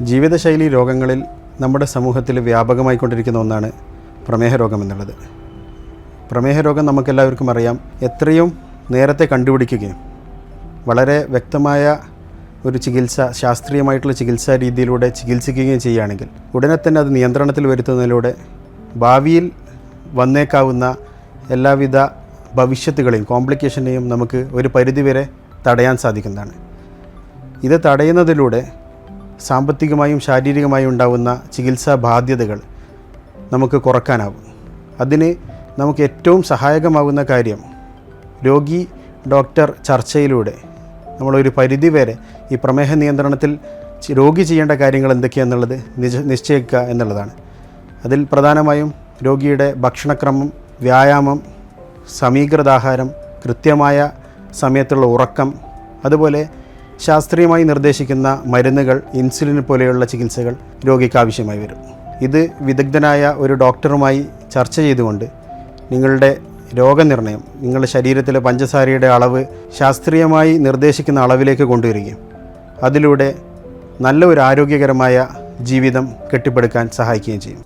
ജീവിതശൈലി രോഗങ്ങളിൽ നമ്മുടെ സമൂഹത്തിൽ വ്യാപകമായിക്കൊണ്ടിരിക്കുന്ന ഒന്നാണ് പ്രമേഹ രോഗം എന്നുള്ളത്. പ്രമേഹ രോഗം നമുക്കെല്ലാവർക്കും അറിയാം. എത്രയും നേരത്തെ കണ്ടുപിടിക്കുകയും വളരെ വ്യക്തമായ ഒരു ചികിത്സ ശാസ്ത്രീയമായിട്ടുള്ള ചികിത്സാ രീതിയിലൂടെ ചികിത്സിക്കുകയും ചെയ്യുകയാണെങ്കിൽ ഉടനെ തന്നെ അത് നിയന്ത്രണത്തിൽ വരുത്തുന്നതിലൂടെ ഭാവിയിൽ വന്നേക്കാവുന്ന എല്ലാവിധ ഭവിഷ്യത്തുകളെയും കോംപ്ലിക്കേഷനെയും നമുക്ക് ഒരു പരിധിവരെ തടയാൻ സാധിക്കുന്നതാണ്. ഇത് തടയുന്നതിലൂടെ സാമ്പത്തികമായും ശാരീരികമായും ഉണ്ടാകുന്ന ചികിത്സാ ബാധ്യതകൾ നമുക്ക് കുറക്കാനാവും അതിന് നമുക്ക് ഏറ്റവും സഹായകമാകുന്ന കാര്യം രോഗി ഡോക്ടർ ചർച്ചയിലൂടെ നമ്മളൊരു പരിധിവരെ ഈ പ്രമേഹ നിയന്ത്രണത്തിൽ രോഗി ചെയ്യേണ്ട കാര്യങ്ങൾ എന്തൊക്കെയാണെന്നുള്ളത് നിജ നിശ്ചയിക്കുക എന്നുള്ളതാണ്. അതിൽ പ്രധാനമായും രോഗിയുടെ ഭക്ഷണക്രമം വ്യായാമം സമീകൃതാഹാരം കൃത്യമായ സമയത്തുള്ള ഉറക്കം അതുപോലെ ശാസ്ത്രീയമായി നിർദ്ദേശിക്കുന്ന മരുന്നുകൾ ഇൻസുലിൻ പോലെയുള്ള ചികിത്സകൾ രോഗിക്ക് ആവശ്യമായി വരും. ഇത് വിദഗ്ധനായ ഒരു ഡോക്ടറുമായി ചർച്ച ചെയ്തുകൊണ്ട് നിങ്ങളുടെ രോഗനിർണയം നിങ്ങളുടെ ശരീരത്തിലെ പഞ്ചസാരയുടെ അളവ് ശാസ്ത്രീയമായി നിർദ്ദേശിക്കുന്ന അളവിലേക്ക് കൊണ്ടുവരികയും അതിലൂടെ നല്ല ഒരു ആരോഗ്യകരമായ ജീവിതം കെട്ടിപ്പടുക്കാൻ സഹായിക്കുകയും ചെയ്യും.